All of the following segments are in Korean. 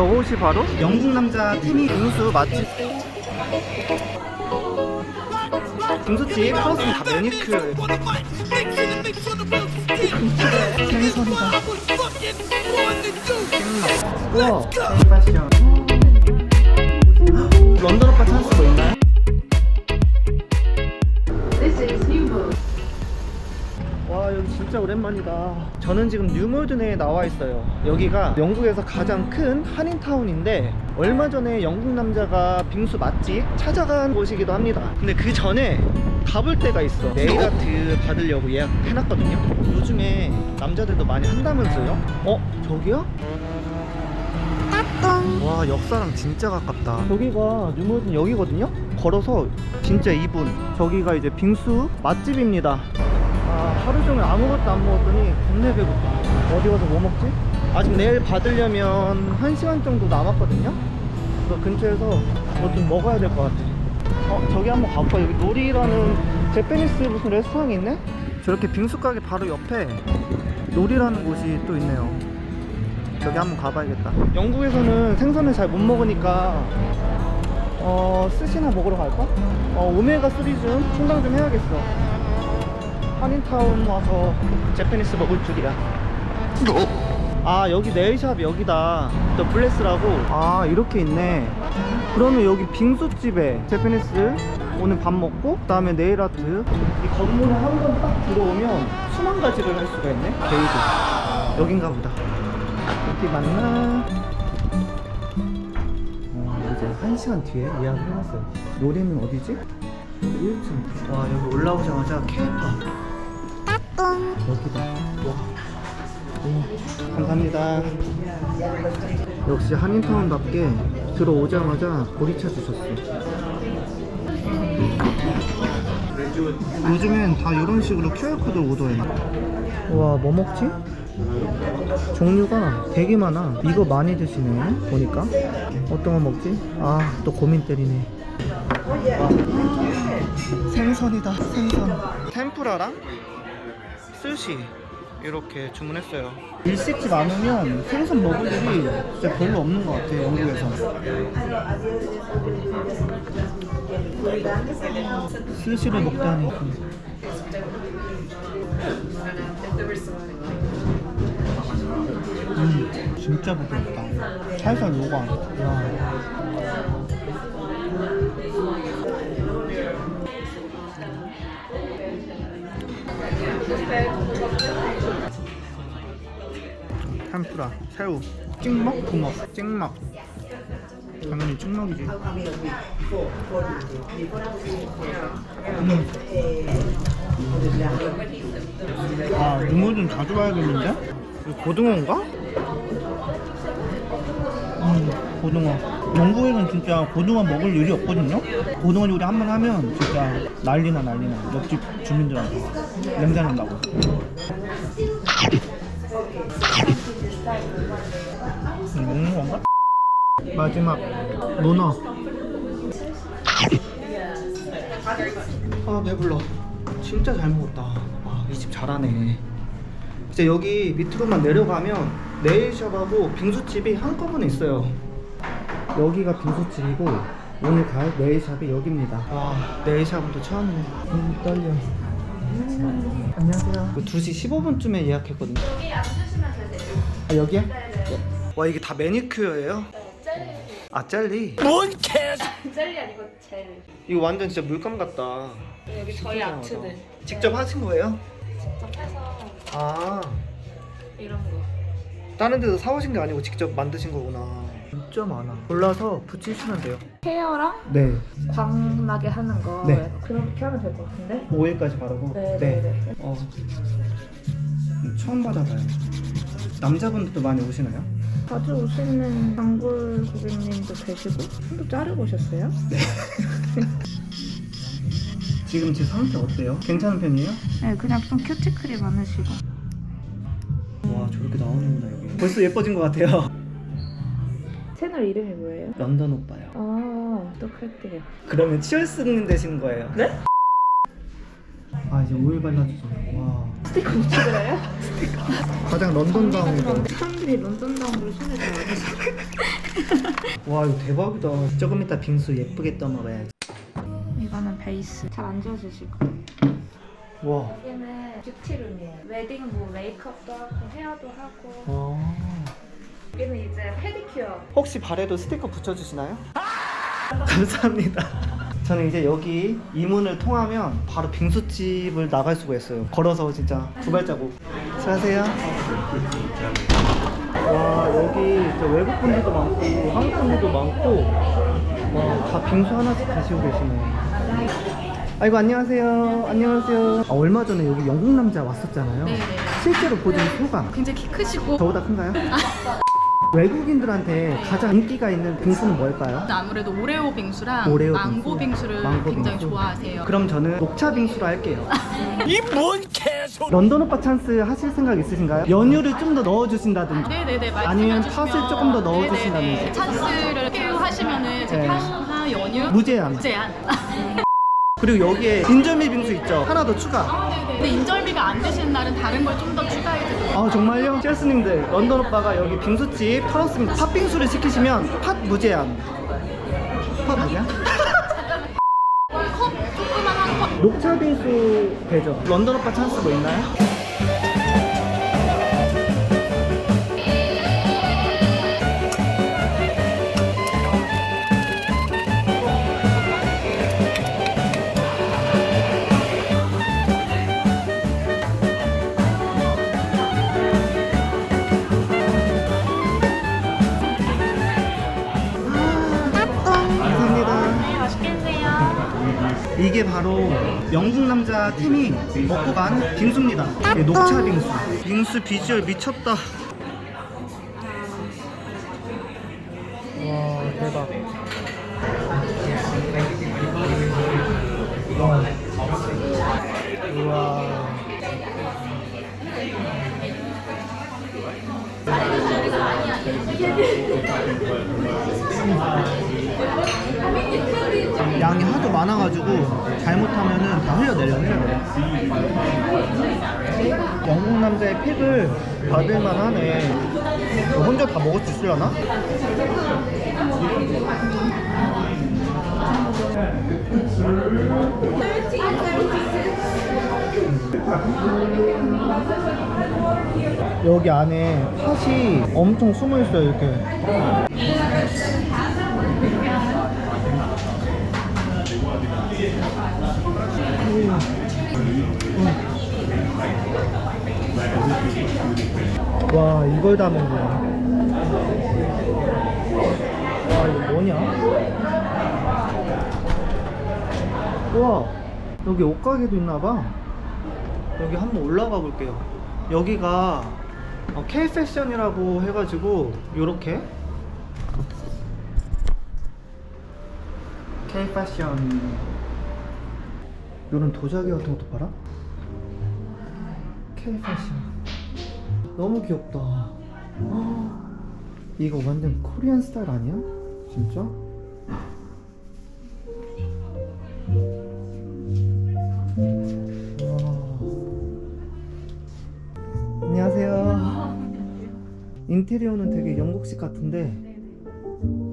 저곳이 바로 영국 남자 티니 빙수 맛집. 빙수집 하우스는 다 매니큐어예요. 생선이다. 우와. 패션. 런던 오빠 찬스 뭐 있나요? 오랜만이다 저는 지금 뉴몰드 내에 나와 있어요 여기가 영국에서 가장 큰 한인타운인데 얼마 전에 영국 남자가 빙수 맛집 찾아간 곳이기도 합니다 근데 그 전에 가볼 데가 있어 네일 아트 받으려고 예약해놨거든요 요즘에 남자들도 많이 한다면서요? 어? 저기요? 와 역사랑 진짜 가깝다 저기가 뉴몰드 여기거든요? 걸어서 진짜 2분 저기가 이제 빙수 맛집입니다 아, 하루 종일 아무것도 안 먹었더니 겁내 배고파. 어디 가서 뭐 먹지? 아직 내일 받으려면 1시간 정도 남았거든요? 그래서 근처에서 뭐 좀 먹어야 될 것 같아. 어, 저기 한번 가볼까? 여기 놀이라는 제페니스 무슨 레스토랑이 있네? 저렇게 빙수 가게 바로 옆에 놀이라는 곳이 또 있네요. 저기 한번 가봐야겠다. 영국에서는 생선을 잘 못 먹으니까 어, 스시나 먹으러 갈까? 어, 오메가3 좀 충당 좀 해야겠어. 한인타운 와서 제페니스 먹을 줄이야. 아 여기 네일샵 여기다. 더 블레스라고. 아 이렇게 있네. 그러면 여기 빙수집에 제페니스 오늘 밥 먹고 그 다음에 네일아트. 이 건물에 한 번 딱 들어오면 수만 가지를 할 수가 있네. 게이드. 여긴가 보다. 어디 맞나. 어, 이제 한 시간 뒤에 예약을 해놨어요. 노래는 어디지? 1층 와 여기 올라오자마자 케이팝 여기다. 와. 오, 감사합니다. 역시 한인타운답게 들어오자마자 보리차 주셨어. 요즘엔 다 이런 식으로 QR코드 오더해. 와, 뭐 먹지? 종류가 되게 많아. 이거 많이 드시네. 보니까. 어떤 거 먹지? 아, 또 고민 때리네. 와. 생선이다, 생선. 템프라랑 스시 이렇게 주문했어요. 일식집 안 오면 생선 먹을 일이 진짜 별로 없는 것 같아요, 영국에서. 스시를 먹다니. 음, 진짜 부드럽다. 살살 녹아. 와. 탐프라, 새우, 찍먹, 부먹, 찍먹. 당연히 찍먹이지. 음. 아, 좀 자주 봐야겠는데? 고등어인가? 음, 고등어. 영국에는 진짜 고등어 먹을 일이 없거든요? 고등어 요리 한 번 하면 진짜 난리나 난리나. 옆집 주민들한테. 냄새 난다고. 음, 먹는 건가? 마지막. 문어. 아 배불러. 진짜 잘 먹었다. 아 이 집 잘하네. 진짜 여기 밑으로만 내려가면 네일샵하고 빙수집이 한꺼번에 있어요. 여기가 빙수집이고 오늘 갈 네일샵이 여기입니다. 와 네일샵은 또 처음이네. 음, 떨려. 음, 안녕하세요. 2시 15분쯤에 예약했거든요 여기 앉으시면 되세요 아 여기야? 와 이게 다 매니큐어예요? 아 젤리 젤리 아니고 젤. 이거 완전 진짜 물감 같다 여기 저희 아트들 직접 하신 거예요? 직접 해서 아 이런 거. 다른 데서 사오신 게 아니고 직접 만드신 거구나 진짜 많아 골라서 붙이시면 돼요 헤어랑 네 광나게 하는 거. 네. 그렇게 하면 될 것 같은데? 5일까지 바르고 네, 네, 네. 어. 처음 받아봐요 남자분들도 많이 오시나요? 자주 오시는 단골 고객님도 계시고 손도 자르고 오셨어요? 지금 제 상태 어때요? 괜찮은 편이에요? 네, 그냥 좀 큐티클이 많으시고. 와 저렇게 나오는구나 여기 벌써 예뻐진 것 같아요 채널 이름이 뭐예요? 런던 오빠요 아, 또 그랬대요. 그러면 치얼스는 되시는 거예요? 네? 아 이제 오일 발라주죠 와 스티커 못 찍어요? 가장 런던다운 거 사람들이 런던다운으로 손에 잘안 와 이거 대박이다. 조금 이따 빙수 예쁘게 떠 먹어야지. 이거는 베이스. 잘 안 지워지실 거예요. 와. 여기는 뷰티룸이에요. 웨딩 뭐 메이크업도 하고 헤어도 하고. 어. 여기는 이제 페디큐어. 혹시 발에도 스티커 붙여주시나요? 감사합니다. 저는 이제 여기 이 문을 통하면 바로 빙수집을 나갈 수가 있어요. 걸어서 진짜 두 발자국. 수고하세요. 와 여기 진짜 외국 분들도 많고 한국 분들도 많고 와 다 빙수 하나씩 드시고 계시네. 아이고 안녕하세요. 안녕하세요. 아, 얼마 전에 여기 영국 남자 왔었잖아요. 네네. 실제로 보신 소감. 굉장히 키 크시고 저보다 큰가요? 외국인들한테 가장 인기가 있는 빙수는 뭘까요? 아무래도 오레오 빙수랑 오레오 망고 빙수. 빙수 를 망고 굉장히 빙수. 좋아하세요. 그럼 저는 녹차 빙수로 할게요. 이 뭔 개소? 런던 오빠 찬스 하실 생각 있으신가요? 연유를 좀 더 넣어주신다든지. 네네네 아니면 말씀해주시면 팥을 조금 더 넣어주신다든지. 네네네. 찬스를 필요하시면은 이제 네. 팥이나 연유 무제한. 무제한. 그리고 여기에 인절미 빙수 있죠? 하나 더 추가. 아, 네네. 근데 인절미가 안 되시는 날은 다른 걸 좀 더 추가해드려요. 아 정말요? 셰프님들 런던 오빠가 여기 빙수집 털었습니다. 팥빙수를 시키시면 팥 무제한. 팥 무제한? 컵 조그만 한 컵. 녹차 빙수 되죠? 런던 오빠 찬스 뭐 있나요? 바로 영국 남자 팀이 먹고 간 빙수입니다. 이게 녹차 빙수. 빙수 비주얼 미쳤다. 와 대박. 와. 우와. 양이 하도 많아가지고 잘못하면은 다 흘려내려 흘려내려 영국 남자의 픽을 받을만 하네. 너 혼자 다 먹을 수 있으려나? 여기 안에 팥이 엄청 숨어 있어요 이렇게 와 이걸 다 먹네. 와 이거 뭐냐? 우와 여기 옷가게도 있나봐. 여기 한번 올라가 볼게요. 여기가 어, K패션이라고 해가지고 요렇게. K패션 요런 도자기 같은 것도 팔아? K패션 너무 귀엽다. 헉, 이거 완전 코리안 스타일 아니야? 진짜? 와. 안녕하세요. 인테리어는 되게 영국식 같은데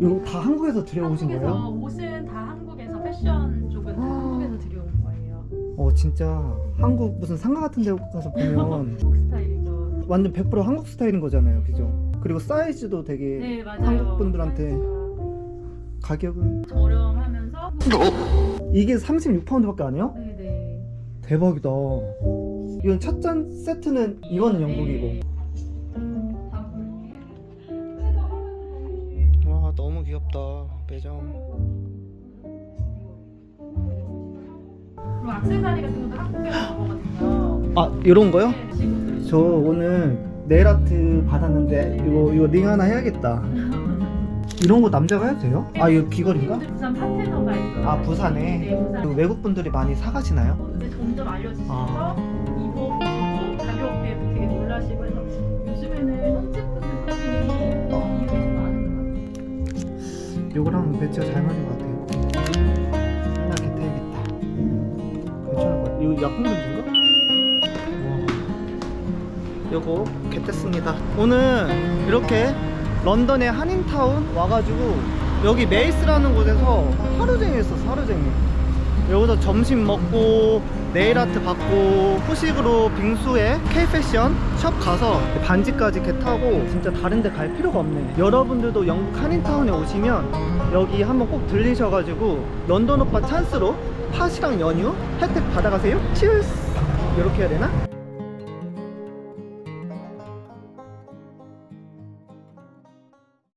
이거 다 한국에서 들여오신 한국에서 거예요? 옷은 다 한국에서 패션 어 진짜 한국 무슨 상가 같은 데 가서 보면 한국 스타일이죠. 완전 100% 한국 스타일인 거잖아요, 그죠? 그리고 사이즈도 되게 네 맞아요. 한국 분들한테 가격은 저렴하면서 이게 36파운드밖에 안 해요? 네네. 대박이다. 이건 첫잔 세트는 이거는 영국이고. 네. 와 너무 귀엽다 매점. 악세사리 같은 것도 한국에서 먹거든요. 아 이런 거요? 네, 친구들. 저 오늘 네일 아트 받았는데 이거 이거 링 하나 해야겠다. 이런 거 남자가 해도 돼요? 아 이거 귀걸인가? 부산 파테너가 있어요. 아 부산에 네, 부산. 그 외국 분들이 많이 사가시나요? 이제 점점 알려지면서 아. 이거 가격대도 되게 놀라시고 해서 요즘에는 현지분들 서빙이 어. 이게 좀 많은 것 같아요. 요거랑 배치가 잘 맞는 것 같아요. 이거 약품전인가? 와. 요거 개tes습니다. 오늘 이렇게 런던의 한인타운 와가지고 여기 메이스라는 곳에서 하루 종일 있었어 하루 종일 여기서 점심 먹고 네일 아트 받고 후식으로 빙수에 K패션 숍 가서 반지까지 개 타고 진짜 다른 데 갈 필요가 없네 여러분들도 영국 한인타운에 오시면 여기 한번 꼭 들리셔가지고 런던 오빠 찬스로 팥이랑 연유 혜택 받아가세요 치얼스 이렇게 해야 되나?